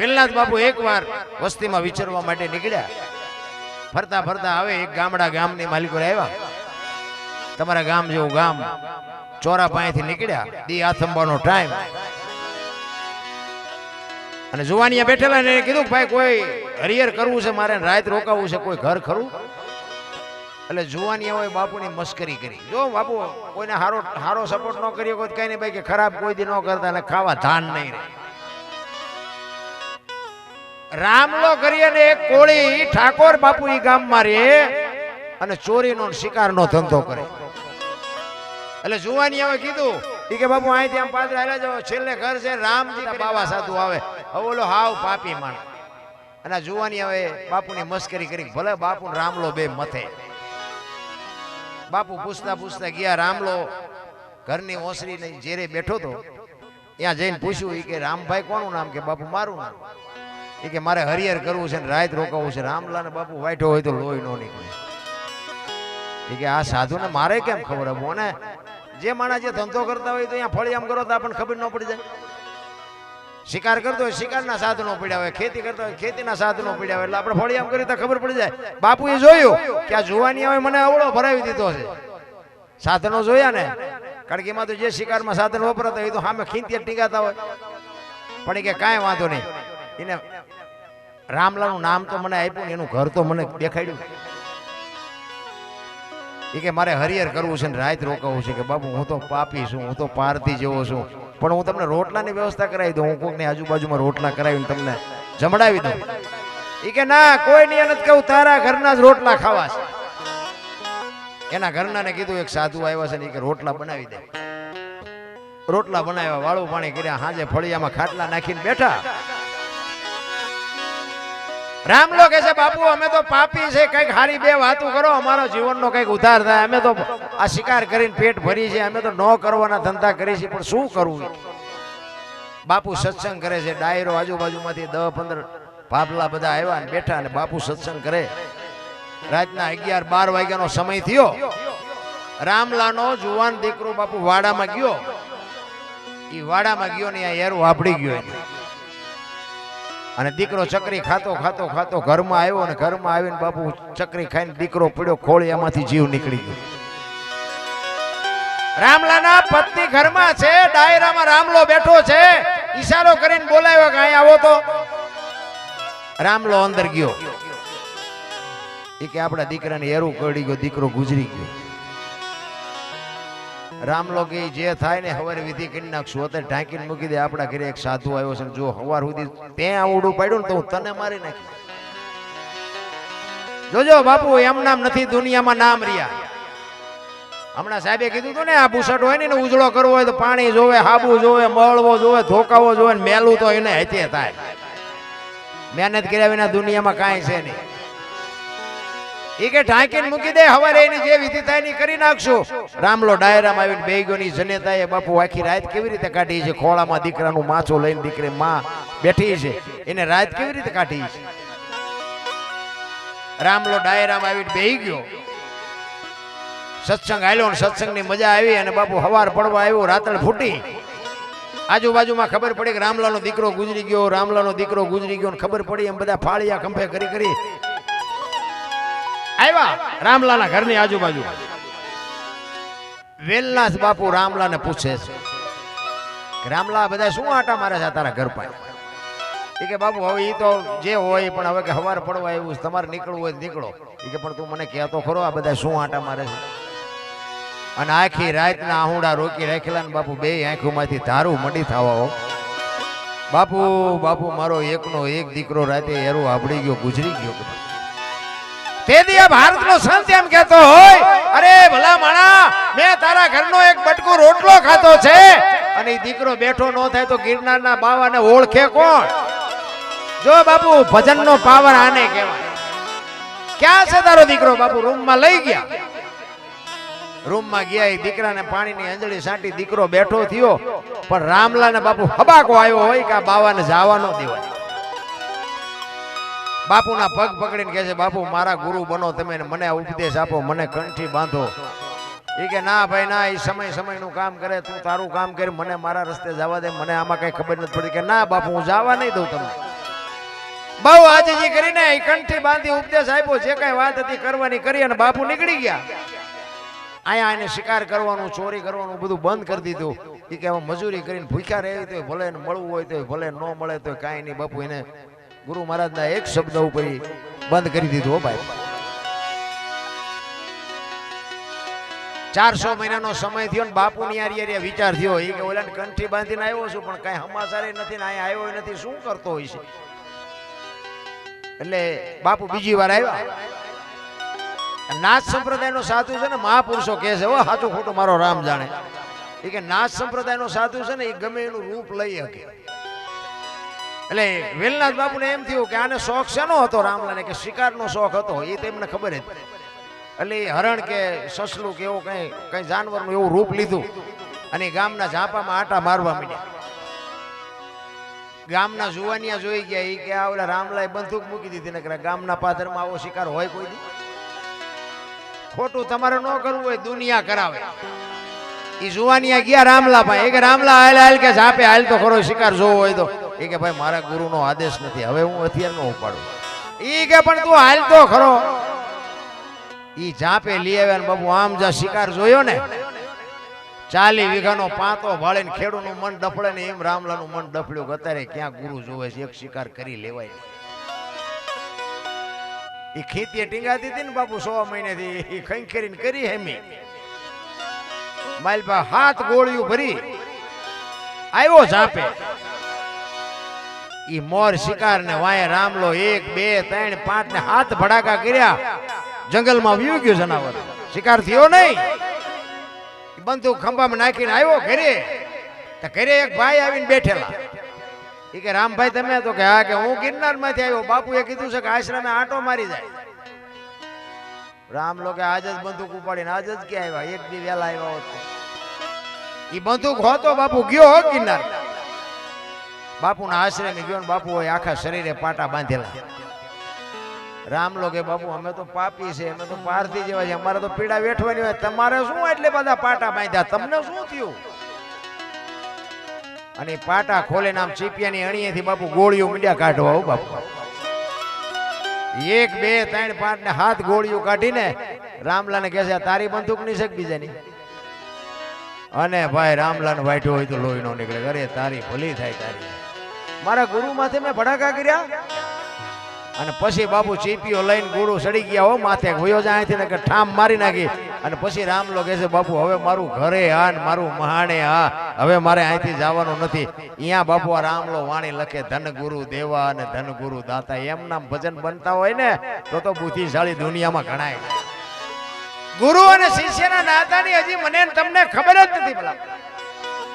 વેલનાથ બાપુ એકવાર વસ્તીમાં વિચરવા માટે નીકળ્યા. ફરતા ફરતા આવે એક ગામડા ગામની માલિકો આવ્યા. તમારા ગામ જેવું ગામ ચોરા પાસેથી નીકળ્યા. દી આથંબાનો ટાઈમ અને જુવાનિયા બેઠેલા ને કીધું, ભાઈ, કોઈ હરિયર કરવું છે? મારે રાત રોકાવું છે. કોઈ ઘર ખરું? એટલે જુવાનિયાઓએ બાપુની મસ્કરી કરી. જો બાપુ, કોઈને હારો હારો સપોર્ટ ન કર્યો, કોઈ કઈ નહીં. ભાઈ, કે ખરાબ કોઈ દી ન કરતા, એટલે ખાવા ધાન નહીં રહે. રામલો કરી અને એક કોળી ઠાકોર બાપુ ઈ ગામમાં મારે અને ચોરીનો શિકારનો ધંધો કરે. એટલે જુવાનિયાઓએ કીધું, ઈ કે બાપુ અહીંથી આમ પાછળ હાલ્યા જાવ છેલ્લે ઘર છે, રામજી બાવા સાધુ આવે. હવે ઓલો હાવ પાપી માણ અને જુવાની આવે બાપુની મસ્કરી કરી, ભલે બાપુ રામલો બે મથે. બાપુ પૂછતા પૂછતા ગયા, રામલો ઘરની ઓસરી જેરે બેઠો તો, ત્યાં જઈને પૂછ્યું કે રામભાઈ કોનું નામ? કે બાપુ મારું નામ? એ કે મારે હરિયર કરવું છે ને રાત રોકાવું છે રામલાને બાપુ વાઈઠો હોય તો લોહી નો નીકળે. એ કે આ સાધુને મારે કેમ ખબર હવે મને જે માણસ જે ધંધો કરતા હોય તો અહીંયા ફળિયામ કરો તો આપણને ખબર ન પડી જાય. શિકાર કરતો હોય શિકારના સાધનો પડ્યા ખેતી કરતા હોય ખેતીના સાધનો પડ્યા એટલે આપણે ફળિયામ કરી તો ખબર પડી જાય. બાપુએ જોયું કે આ જુવાની હવે મને અવળો ભરાવી દીધો છે. સાધનો જોયા ને, કારણ કે એમાં તો જે શિકારમાં સાધન વપરાતા હોય તો સામે ખીંતિયા ટીંગાતા હોય. પણ એ કે કાંઈ વાંધો નહીં. એને રામલાનું નામ તો મને આપ્યું એનું ઘર તો મને દેખાડ્યું. એ કે મારે હરિયર કરવું છે ને રાત રોકાવું છે કે બાપુ હું તો પાપી છું, હું તો પારથી જેવો છું. પણ હું તમને રોટલાની વ્યવસ્થા કરાવી દઉં, હું કોકની આજુબાજુમાં રોટલા કરાવીને તમને જમડાવી દઉં. એ કે ના કોઈ નહીં નથી કહું, તારા ઘરના જ રોટલા ખાવા છે. એના ઘરનાને કીધું, એક સાધુ આવ્યા છે ને કે રોટલા બનાવી દે. રોટલા બનાવ્યા, વાળું પાણી કર્યા, હાજે ફળિયામાં ખાટલા નાખીને બેઠા. રામલો કે છે, બાપુ, અમે તો પાપી છે, કંઈક હારી બે વાતો કરો, અમારો જીવનનો કંઈક ઉધાર થાય. અમે તો આ શિકાર કરીને પેટ ભરી છે, અમે તો ન કરવાના ધંધા કરી છે પણ શું કરવું બાપુ સત્સંગ કરે છે, ડાયરો આજુબાજુમાંથી દસ પંદર ભાભલા બધા આવ્યા ને બેઠા ને બાપુ સત્સંગ કરે. રાતના અગિયાર, બાર વાગ્યાનો સમય થયો. રામલાનો જુવાન દીકરો બાપુ વાડામાં ગયો. ઈ વાડામાં ગયો ને આ એરું આપડી ગયો. એને. અને દીકરો ચકરી ખાતો ખાતો ખાતો ઘરમાં આવ્યો અને ઘરમાં આવીને બાપુ ચકરી ખાઈને દીકરો પડ્યો ખોળિયામાંથી જીવ નીકળી ગયો. રામલાના પત્ની ઘરમાં છે, ડાયરામાં રામલો બેઠો છે. ઈશારો કરીને બોલાવ્યો કે અહીં આવો તો. રામલો અંદર ગયો. એ કે આપણા દીકરાને એરું કરડી ગયો, દીકરો ગુજરી ગયો. રામલો કે જે થાય ને હવારે વિધિ કરી નાખશું. અત્યારે ઢાંકીને મૂકી દે, આપણા ઘરે એક સાધુ આવ્યો છે જો હવાર સુધી તે આવડું પાડ્યું ને તો હું તને મારી નાખી જોજો બાપુ, એમ નામ નથી, દુનિયામાં નામ રહ્યા. હમણાં સાહેબે કીધું હતું ને, આ બુસટ હોય ને ઉજળો કરવો હોય તો પાણી જોવે, હાબુ જોવે, મળવો જોવે, ધોકાવો જોવે મેલું તો એને હેચે થાય. મહેનત કર્યા વિના દુનિયામાં કાંઈ છે નહીં. ઈ કે ઢાંકીને મૂકી દે, હવારે એની જે વિધિ થાયની કરી નાખશું. રામલો ડાયરામાં આવીને બે જનેતાએ બાપુ આખી રાત કેવી રીતે કાઢી છે? ખોળામાં દીકરાનું માછો લઈને દીકરી માં બેઠી છે. એને રાત કેવી રીતે કાઢી છે? રામલો ડાયરામાં આવીને બેહી ગયો. સત્સંગ આવ્યો સત્સંગની મજા આવી અને બાપુ હવાર પડવા આવ્યો, રાતળ ફૂટી. આજુબાજુમાં ખબર પડી કે રામલાનો દીકરો ગુજરી ગયો, રામલાનો દીકરો ગુજરી ગયો ખબર પડી એમ બધા ફાળિયા ખંભે કરી કરી આવ્યા? રામલાના ઘરની આજુબાજુ. વેલનાથ બાપુ રામલાને પૂછે છે રામલા બધા શું આટા મારે છે તારા ઘર પાસે? એ કે બાપુ, હવે એ તો જે હોય, પણ હવે કે હવાર પડવા એવું. તમારે નીકળવું હોય નીકળો. એ કે, પણ તું મને કહેતો ખરો આ બધા શું આટા મારે છે? અને આખી રાતના આહુડા રોકી રાખેલા ને બાપુ બે આંખોમાંથી ધારું મડી થવા બાપુ બાપુ, મારો એકનો એક દીકરો રાતે એરો આપડી ગયો, ગુજરી ગયો. તે દી આ ભારતનો સંત એમ કહેતો હોય, અરે ભલા માણા, મેં તારા ઘરનો એક બટકું રોટલો ખાતો છે. અને દીકરો બેઠો ન થાય તો ગિરનારના બાવાને ઓળખે કોણ? જો બાપુ, ભજનનો પાવર આને કહેવાય. ક્યાં છે તારો દીકરો? બાપુ, રૂમમાં લઈ ગયા. રૂમમાં ગયા એ દીકરાને પાણીની અંજળી સાંટી દીકરો બેઠો થયો. પણ રામલાને બાપુ હબાકો આવ્યો હોય કે આ બાવાને જવા ન દેવાય. બાપુના પગ પકડીને કહે છે, બાપુ, મારા ગુરુ બનો, તમે મને ઉપદેશ આપો, મને કંઠી બાંધો. એ કે, ના ભાઈ, ના એ સમય સમયનું કામ કરે, તું તારું કામ કરી, મને મારા રસ્તે જવા દે, મને આમાં કઈ ખબર નથી પડી. કે, ના બાપુ, હું જવા નહીં દઉં તમને. બહુ આજીજી કરીને એ કંઠી બાંધી ઉપદેશ આપ્યો, જે કઈ વાત હતી કરવાની કરી અને બાપુ નીકળી ગયા. અહીંયા એને શિકાર કરવાનું, ચોરી કરવાનું બધું બંધ કરી દીધું. એ કે મજૂરી કરીને ભૂખ્યા રહેવી તો ભલે મળવું હોય તો ભલે ન મળે તો કાંઈ નહીં બાપુ, એને ગુરુ મહારાજના એક શબ્દ ઉપર બંધ કરી દીધો ભાઈ. ચારસો મહિનાનો સમય થયો બાપુ ની યારી વિચાર થયો. એ કે ઓલા કંઠી બાંધીને આવ્યો છું, પણ કઈ હમાસારે નથી ને આવ્યો નથી, શું કરતો હોય છે? એટલે બાપુ બીજી વાર આવ્યા. નાથ સંપ્રદાયનો સાધુ છે ને મહાપુરુષો કહે છે હો સાચું ખોટું મારો રામ જાણે. એ કે નાથ સંપ્રદાયનો સાધુ છે ને એ ગમે એનું રૂપ લઈ શકે. એટલે વેલનાથ બાપુને એમ થયું કે આને શોખ શેનો હતો રામલાને કે શિકારનો શોખ હતો? એ તેમને ખબર જ. એટલે હરણ કે સસલું કે એવું કઈ કઈ જાનવરનું એવું રૂપ લીધું અને ગામના ઝાંપામાં આટા મારવા માંડ્યા. ગામના જુવાનિયા જોઈ ગયા. એ કે આ ઓલા રામલાએ બંદૂક મૂકી દીધી. ને ગામના પાદરમાં આવો શિકાર હોય કોઈ દી? ખોટું તમારે ન કરવું હોય, દુનિયા કરાવે. એ જુવાનિયા ગયા રામલા ભાઈ એ કે રામલા હાલ હાલ કે ઝાપે હાલ તો ખરો શિકાર જોવો હોય તો. એ કે ભાઈ, મારા ગુરુનો આદેશ નથી. હવે હું હથિયાર નો ઉપાડું. એ કે પણ તું હાલ ખરો. એ જાપે લઈ આવ્યા ને બાબુ આમ જા શિકાર જોયો ને. ચાલી વીઘાનો પાંતો ભાળીને ખેડૂતનું મન ડફળે ને એમ રામલાનું મન ડફળ્યું અત્યારે ક્યાં ગુરુ જોવે છે? એક શિકાર કરી લેવાય એ ખેતીએ ટીંગાતી હતી ને બાપુ સો મહિનેથી. એ ખંખેરીને કરી હેમી. માલપા હાથ ગોળિયું ભરી. આવ્યો ઝાપે ઈ મોર શિકાર ને વાય રામલો એક, બે, ત્રણ પાંચ ને હાથ ભડાકા કર્યા. જંગલમાં વ્યુ ગયું જનાવર. શિકાર થયો નહીં. બંદૂક ખંભામાં નાખીને આવ્યો ઘરે. તો ઘરે એક ભાઈ આવીને બેઠેલા. એ કે રામભાઈ તમે તો કે હા કે હું ગિરનારમાંથી આવ્યો. બાપુએ કીધું છે કે આશ્રમે આંટો મારી જાય. રામ લોકો આજ જ બંદૂક ઉપાડીને આજ જ ક્યાં આવ્યા? એક દી વેલા આવ્યા હોત એ બંદૂક હોતો બાપુ ગયો હો ગિરનાર બાપુના આશ્રમે ગયો બાપુ હોય આખા શરીરે પાટા બાંધેલા. રામ લો કે બાપુ, અમે તો પાપી છે, અમે તો પારથી જેવા છે અમારે તો પીડા વેઠવાની હોય. તમારે શું એટલે બધા પાટા બાંધ્યા? તમને શું થયું? અને પાટા ખોલે નામ ચીપિયાની અણીએથી બાપુ ગોળીઓ મીંડ્યા કાઢવા, હો બાપુ. એક, બે, ત્રણ, પાંચ ને હાથ ગોળીઓ કાઢીને રામલાને કહે છે તારી બંદૂકની છે બીજાની? અને ભાઈ રામલાને વાટ્યો હોય તો લોહી નો નીકળે. અરે, તારી ભલી થાય તારી. મારા ગુરુ માથે મેં ભડાકા કર્યા અને પછી બાપુ ચીપીઓ લઈને ગુરુ સડી ગયા હો, માથે હોયો જાય અહીંથી ઠામ મારી નાખી. અને પછી રામલો કહે છે, બાપુ, હવે મારું ઘરે હા ને મારું મહાણે હા હવે મારે અહીંથી જવાનું નથી. અહીંયા બાપુ આ રામલો વાણી લખે, ધન ગુરુ દેવા અને ધન ગુરુ દાતા. એમ નામ ભજન બનતા હોય ને, તો તો બુદ્ધિશાળી દુનિયામાં ગણાય. ગુરુ અને શિષ્યના નાતાની હજી મને તમને ખબર જ નથી ભલા.